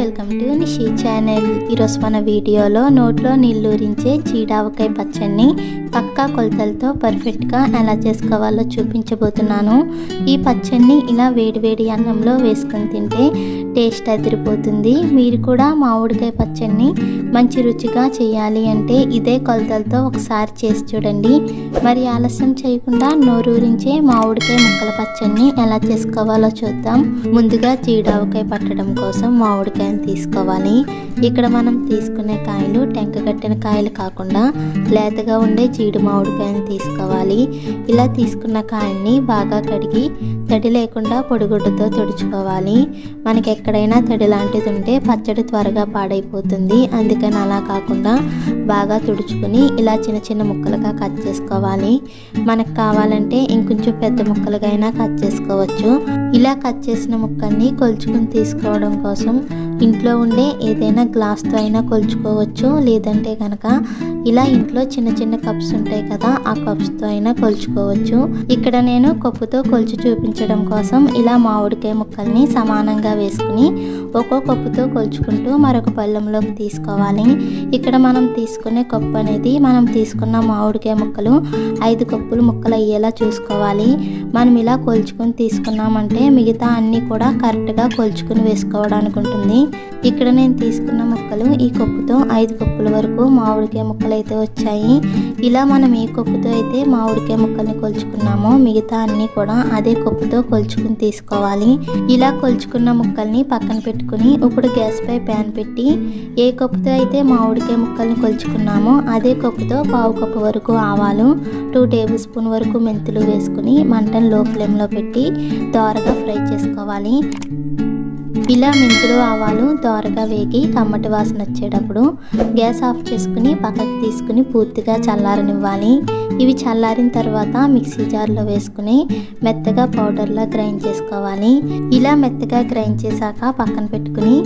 Welcome to Nishi channel. ఈరోజు మన వీడియోలో నోట్లో నీళ్ళూరించే చీడావకాయ పచ్చడిని పక్కా కొలతలతో పర్ఫెక్ట్గా ఎలా చేసుకోవాలో చూపించబోతున్నాను. ఈ పచ్చడిని ఇలా వేడివేడి అన్నంలో వేసుకొని తింటే టేస్ట్ అదిరిపోతుంది. మీరు కూడా మామిడికాయ పచ్చడిని మంచి రుచిగా చేయాలి అంటే ఇదే కొలతలతో ఒకసారి చేసి చూడండి. మరి ఆలస్యం చేయకుండా నోరూరించే మామిడికాయ ముక్కల పచ్చడిని ఎలా చేసుకోవాలో చూద్దాం. ముందుగా చీడావకాయ పట్టడం కోసం మామిడికాయ కాయను తీసుకోవాలి. ఇక్కడ మనం తీసుకునే కాయలు టెంక కట్టిన కాయలు కాకుండా లేతగా ఉండే చీడు మామిడికాయను తీసుకోవాలి. ఇలా తీసుకున్న కాయల్ని బాగా కడిగి తడి లేకుండా పొడిగుడ్డతో తుడుచుకోవాలి. మనకి ఎక్కడైనా తడి లాంటిది ఉంటే పచ్చడి త్వరగా పాడైపోతుంది. అందుకని అలా కాకుండా బాగా తుడుచుకుని ఇలా చిన్న చిన్న ముక్కలుగా కట్ చేసుకోవాలి. మనకు కావాలంటే ఇంకొంచెం పెద్ద ముక్కలుగా అయినా కట్ చేసుకోవచ్చు. ఇలా కట్ చేసిన ముక్కల్ని కొలుచుకుని తీసుకోవడం కోసం ఇంట్లో ఉండే ఏదైనా గ్లాస్తో అయినా కొలుచుకోవచ్చు. లేదంటే కనుక ఇలా ఇంట్లో చిన్న చిన్న కప్స్ ఉంటాయి కదా ఆ కప్స్తో అయినా కొలుచుకోవచ్చు. ఇక్కడ నేను కప్పుతో కొలుచు చూపించడం కోసం ఇలా మామిడికాయ ముక్కల్ని సమానంగా వేసుకుని ఒక్కో కప్పుతో కొలుచుకుంటూ మరొక పళ్ళెంలోకి తీసుకోవాలి. ఇక్కడ మనం తీసుకునే కప్పు అనేది మనం తీసుకున్న మామిడికాయ ముక్కలు ఐదు కప్పులు ముక్కలు అయ్యేలా చూసుకోవాలి. మనం ఇలా కొలుచుకొని తీసుకున్నామంటే మిగతా అన్నీ కూడా కరెక్ట్గా కొలుచుకుని వేసుకోవడానికి ఉంటుంది. ఇక్కడ నేను తీసుకున్న ముక్కలు ఈ కప్పుతో ఐదు కప్పుల వరకు మామిడికాయ ముక్కలు అయితే వచ్చాయి. ఇలా మనం ఏ కప్పుతో అయితే మామిడికాయ ముక్కల్ని కొలుచుకున్నామో మిగతా అన్నీ కూడా అదే కప్పుతో కొలుచుకుని తీసుకోవాలి. ఇలా కొలుచుకున్న ముక్కల్ని పక్కన పెట్టుకుని ఇప్పుడు గ్యాస్ పై ప్యాన్ పెట్టి ఏ కప్పుతో అయితే మామిడికాయ ముక్కల్ని కొలుచుకున్నామో అదే కప్పుతో పావు కప్పు వరకు ఆవాలు టూ టేబుల్ స్పూన్ వరకు మెంతులు వేసుకుని మంటను లో ఫ్లేమ్లో పెట్టి దోరగా ఫ్రై చేసుకోవాలి. ఇలా మెంతులు ఆవాలు దోరగా వేగి కమ్మటి వాసన వచ్చేటప్పుడు గ్యాస్ ఆఫ్ చేసుకుని పక్కకు తీసుకుని పూర్తిగా చల్లారనివ్వాలి. ఇవి చల్లారిన తర్వాత మిక్సీ జార్లో వేసుకుని మెత్తగా పౌడర్లా గ్రైండ్ చేసుకోవాలి. ఇలా మెత్తగా గ్రైండ్ చేశాక పక్కన పెట్టుకుని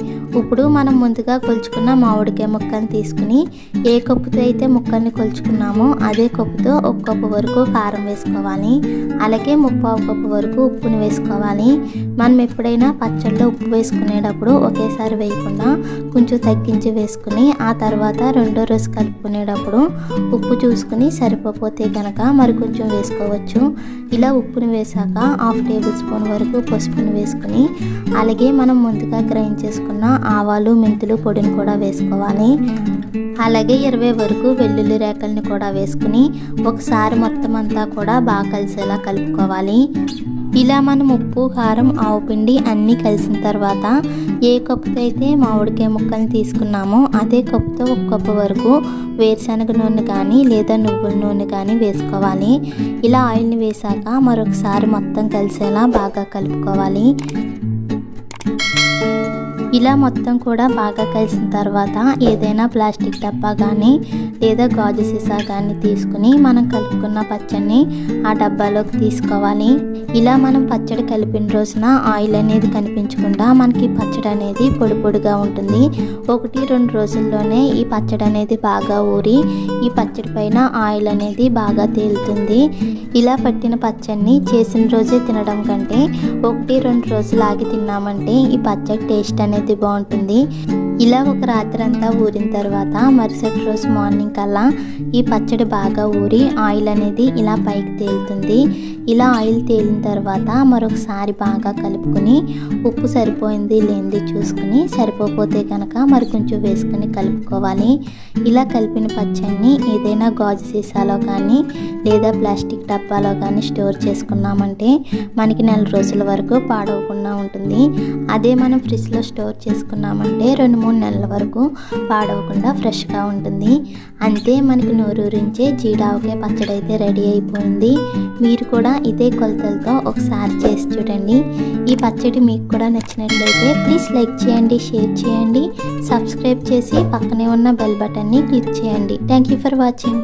ఇప్పుడు మనం ముందుగా కొలుచుకున్న మామిడికాయ ముక్కను తీసుకుని ఏ కప్పుతో అయితే ముక్కల్ని కొలుచుకున్నామో అదే కప్పుతో ఒక కప్పు వరకు కారం వేసుకోవాలి. అలాగే ముప్పావు కప్పు వరకు ఉప్పుని వేసుకోవాలి. మనం ఎప్పుడైనా పచ్చళ్ళలో ఉప్పు వేసుకుని వేసుకునేటప్పుడు ఒకేసారి వేయకుండా కొంచెం తగ్గించి వేసుకుని ఆ తర్వాత రెండో రోజు కలుపుకునేటప్పుడు ఉప్పు చూసుకుని సరిపోతే కనుక మరి కొంచెం వేసుకోవచ్చు. ఇలా ఉప్పుని వేసాక హాఫ్ టేబుల్ స్పూన్ వరకు పసుపుని వేసుకుని అలాగే మనం ముందుగా గ్రైండ్ చేసుకున్న ఆవాలు మెంతులు పొడిని కూడా వేసుకోవాలి. అలాగే ఇరవై వరకు వెల్లుల్లి రేకల్ని కూడా వేసుకుని ఒకసారి మొత్తం అంతా కూడా బాగా కలిసేలా కలుపుకోవాలి. ఇలా మనం ఉప్పు కారం ఆవు పిండి అన్నీ కలిసిన తర్వాత ఏ కప్పుతో అయితే మామిడికాయ ముక్కల్ని తీసుకున్నామో అదే కప్పుతో ఒక కప్పు వరకు వేరుశనగ నూనె కానీ లేదా నువ్వుల నూనె కానీ వేసుకోవాలి. ఇలా ఆయిల్ని వేసాక మరొకసారి మొత్తం కలిసేలా బాగా కలుపుకోవాలి. ఇలా మొత్తం కూడా బాగా కలిసిన తర్వాత ఏదైనా ప్లాస్టిక్ డబ్బా కానీ లేదా గాజు సీసా కానీ తీసుకుని మనం కలుపుకున్న పచ్చడిని ఆ డబ్బాలోకి తీసుకోవాలి. ఇలా మనం పచ్చడి కలిపిన రోజున ఆయిల్ అనేది కనిపించకుండా మనకి పచ్చడి అనేది పొడి పొడిగా ఉంటుంది. ఒకటి రెండు రోజుల్లోనే ఈ పచ్చడి అనేది బాగా ఊరి ఈ పచ్చడి పైన ఆయిల్ అనేది బాగా తేలుతుంది. ఇలా పట్టిన పచ్చడిని చేసిన రోజే తినడం కంటే ఒకటి రెండు రోజులు ఆగి తిన్నామంటే ఈ పచ్చడి టేస్ట్ అనేది బాగుంటుంది. ఇలా ఒక రాత్రి అంతా ఊరిన తర్వాత మరుసటి రోజు మార్నింగ్ కల్లా ఈ పచ్చడి బాగా ఊరి ఆయిల్ అనేది ఇలా పైకి తేలుతుంది. ఇలా ఆయిల్ తేలిన తర్వాత మరొకసారి బాగా కలుపుకొని ఉప్పు సరిపోయింది లేనిది చూసుకుని సరిపోతే కనుక మరి కొంచెం వేసుకుని కలుపుకోవాలి. ఇలా కలిపిన పచ్చడిని ఏదైనా గాజు సీసాలో కానీ లేదా ప్లాస్టిక్ డబ్బాలో కానీ స్టోర్ చేసుకున్నామంటే మనకి నెల రోజుల వరకు పాడవకుండా ఉంటుంది. అదే మనం ఫ్రిడ్జ్లో స్టోర్ చేసుకున్నామంటే రెండు మూడు నెలల వరకు పాడవకుండా ఫ్రెష్గా ఉంటుంది. అంతే మనకి నోరూరించే జీడావకాయ పచ్చడి అయితే రెడీ అయిపోయింది. మీరు కూడా ఇదే కొలతలతో ఒకసారి చేసి చూడండి. ఈ పచ్చడి మీకు కూడా నచ్చినట్లయితే ప్లీజ్ లైక్ చేయండి షేర్ చేయండి. సబ్స్క్రైబ్ చేసి పక్కనే ఉన్న బెల్ బటన్ని క్లిక్ చేయండి. Thank you for watching.